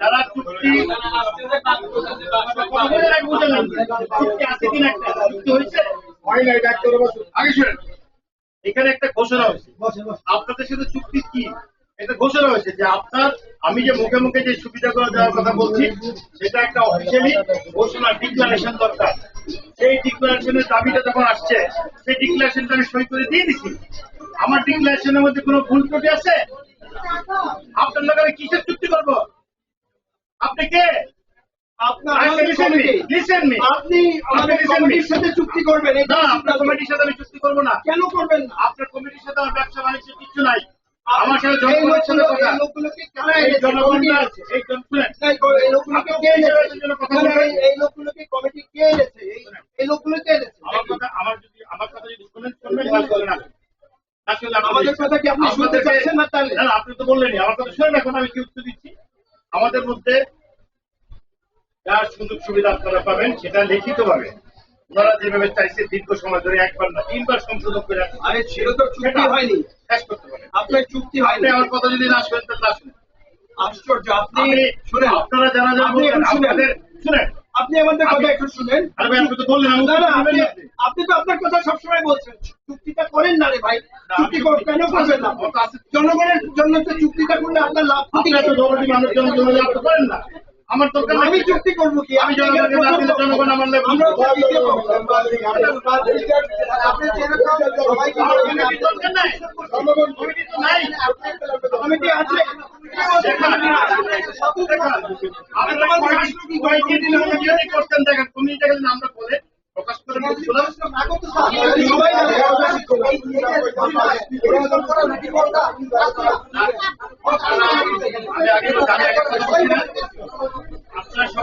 যারা চুক্তি। এখানে একটা ঘোষণা হয়েছে আপনাদের সাথে চুক্তি কি এটা ঘোষণা হয়েছে যে আপনার, আমি যে মুখে মুখে যে সুবিধাগুলো দেওয়ার কথা বলছি, সেটা একটা অফিসিয়ালি ঘোষণা ডিক্লারেশন দরকার সেই ডিক্লারেশনের দাবিটা যখন আসছে সেই ডিক্লারেশনটা আমি সই করে দিয়ে দিচ্ছি আমার ডিক্লারেশনের মধ্যে কোনো ভুল ত্রুটি আছে? আপনার লোক আমি কিসের চুক্তি করব? আপনি কে? আপনার. আপনি. কমিটির সাথে চুক্তি করবেন না আপনার কমিটির সাথে আমি চুক্তি করব না। কেন করবেন না? আপনার কমিটির সাথে আমার ব্যবসা বাণিজ্য কিছু নাই। আমার সাথে জনগণের সাথে এই কথা এই জনগণটা কথা লোকগুলোকে কে এনেছে এই- এই লোকগুলো কে এনেছে আমার কথা আমার যদি আমার কথা যদি শুনেন শুনবেন কাজ করেন না আসলে আপনি- আমাদের কথা কি আপনি শুনতে চাচ্ছেন না তাহলে? না, না, আপনি তো বললেনই। আমার কথা শুনেন এখন আমি কি উত্তর দিচ্ছি? আমাদের মধ্যে যার সুযোগ সুবিধা আপনারা পাবেন সেটা লিখিত পাবে ওনারা যেভাবে চাইছে দীর্ঘ সময় ধরে একবার না তিনবার সংশোধন করে আরে ছিল তো চুক্তি হয়নি। শেষ করতে পারেন। আপনার চুক্তি হয়নি। আমার কথা যদি না শুনেন তাহলে না শুনেন আশ্চর্য আপনি শুনেন। আপনারা যারা যারা শুনেন। শুনেন। আপনি আমাদের কথা একটু শুনেন। আপনি তো আপনার কথা সবসময় বলছেন। চুক্তিটা করেন না রে ভাই। চুক্তি কেন করবেন না। জনগণের জন্য তো চুক্তিটা করলে আপনার লাভ ক্ষতি মানুষজন জন্য লাভ করেন না আমার দরকার। আমি চুক্তি করব কি আমি জনগণ আমার দরকার নাই কমিটি তো নাই কমিটি আছে করতেন দেখেন কমিটিটা বলে প্রকাশ করে। আমি আগে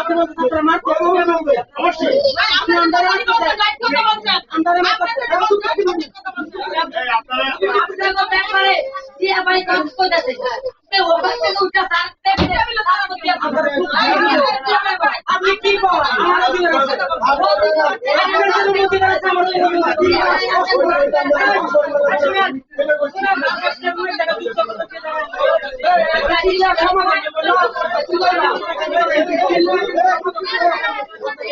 আপনারা হবে। অবশ্যই আপনি আন্দারে মারতেছেন। আন্দারে মারতেছেন। এই আপনারা আপনি কি আমার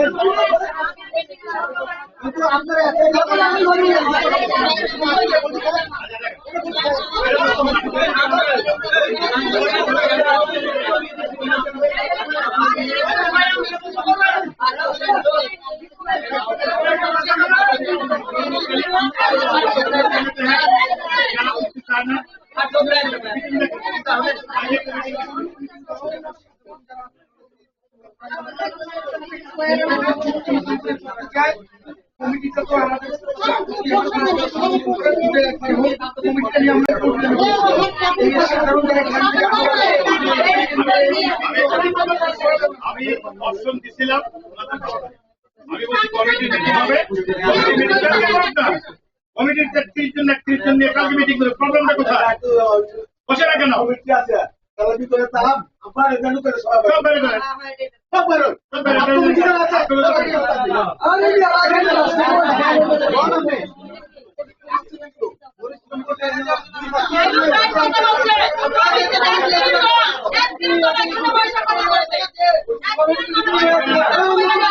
Thank you. আমি অপশন দিছিলাম আমি বলছি কমিটি মিটিং হবে কমিটির তেত্রিশ জন একত্রিশ জন নিয়ে কালকে মিটিং করে প্রবলেমটা কোথায় বসে না কেন কমিটি আছে তাহলে ভিতরে তারা আপনার এখানে করে সবাই সব বের করে সব বেরোন সব বের করে। শুনে, শুনে, এই যে আমি একটা কথা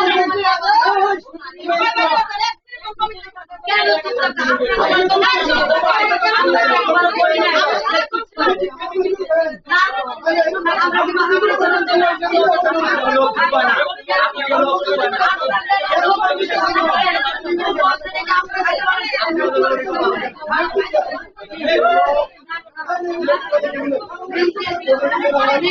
বলছি।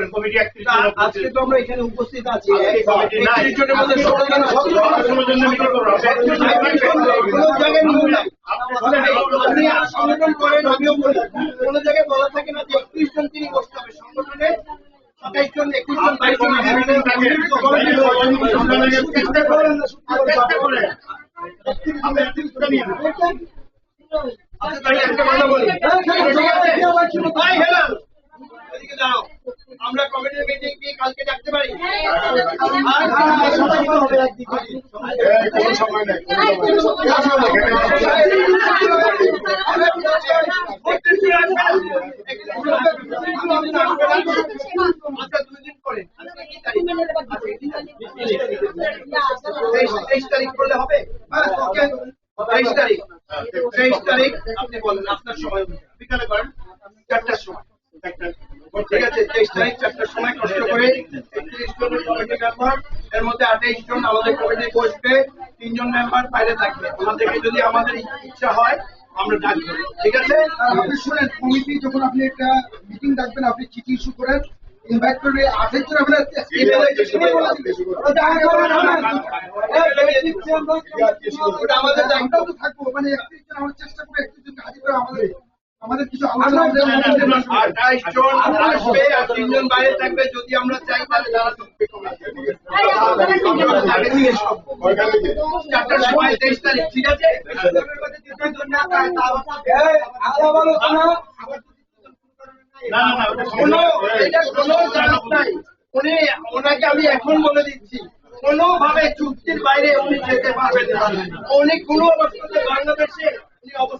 করেন কমিটি একত্রিশ আজকে তো আমরা এখানে উপস্থিত আছি। একত্রিশ জনের মধ্যে ষোলো জন ষোলো জন কোনো জায়গায় নিয়ম নাই। আপনি সংগঠন করেন আমিও করি। কোনো জায়গায় বলা থাকে না যে একত্রিশ জন তিনি বসতে হবে। সংগঠনে সাতাইশ জন একুশ জন বাইশ জন চেষ্টা করেন চেষ্টা করেন। আচ্ছা, একটা কথা বলি। ঠিক আছে? আমরা কমিটির মিটিং কি কালকে ডাকতে পারি আচ্ছা দুই? তেইশ তারিখ করলে হবে হ্যাঁ তেইশ তারিখ আপনি বলেন, আপনার সময়। বিকালে করেন, চারটার সময় ঠিক আছে তেইশ তারিখ চারটার সময় কষ্ট করে একত্রিশ জন কমিটি মেম্বার এর মধ্যে আঠাইশ জন আমাদের কমিটি বসবে তিনজন মেম্বার বাইরে থাকবে আমাদেরকে যদি আমাদের ইচ্ছা হয় আমরা ডাকবো ঠিক আছে আপনি শুনেন কমিটি যখন আপনি একটা মিটিং ডাকবেন আপনি চিঠি ইস্যু করেন ইনভাইট করে আঠাইশ জন ওটা আমাদের দায়িত্ব তো থাকব মানে একত্রিশ জন আমরা চেষ্টা করি একত্রিশ জনকে হাজির করে আমাদের আঠাইশ জন আসবে। আর তিনজন বাইরে থাকবে। যদি আমরা চাই তাহলে তারা ঢুকবে। চারটার সময় তেইশ তারিখ ঠিক আছে? ওনাকে আমি এখন বলে দিচ্ছি কোনোভাবে চুক্তির বাইরে উনি যেতে পারবেন না। উনি কোনো অবস্থাতে বাংলাদেশে উনি অবস্থান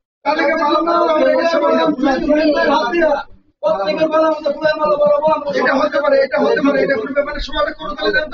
এটা হতে পারে এটা হতে পারে এটা কোনো ব্যাপারে সবাই করে দিলে দেন